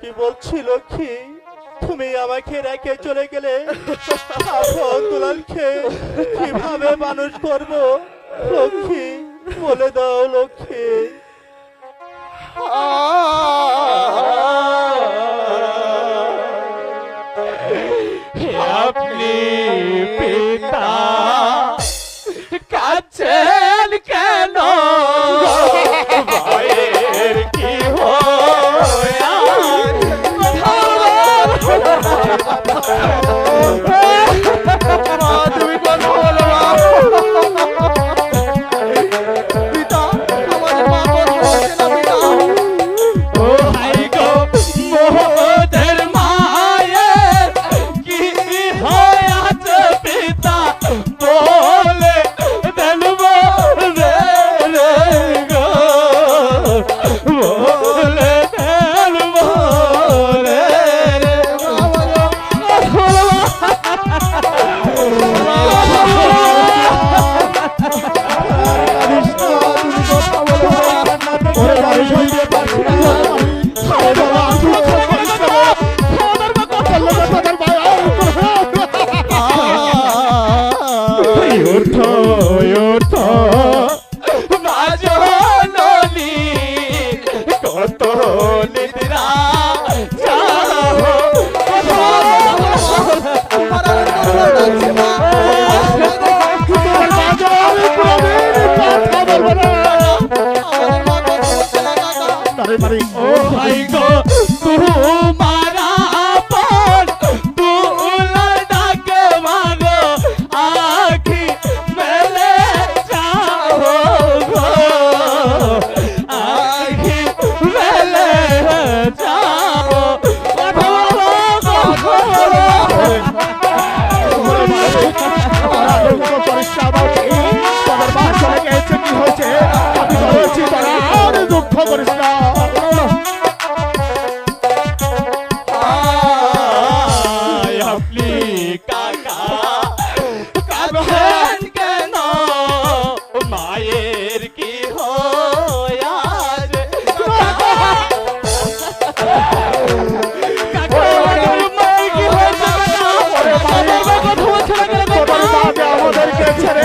কি বলছি লক্ষ্মী? তুমি আমাকে রেখে চলে গেলে কীভাবে মানুষ করব? লক্ষ্মী বলে দাও লক্ষ্মী। আপনি পিতা কাছেন কেন? ওঠো ওঠো বাজননি কত নিদ্রা মারি ও ভাই গো चल ছেড়ে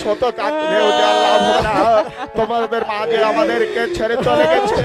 শত কাকলেও যা লাভ না। তোমাদের মাঝে আমাদেরকে ছেড়ে চলে গেছে।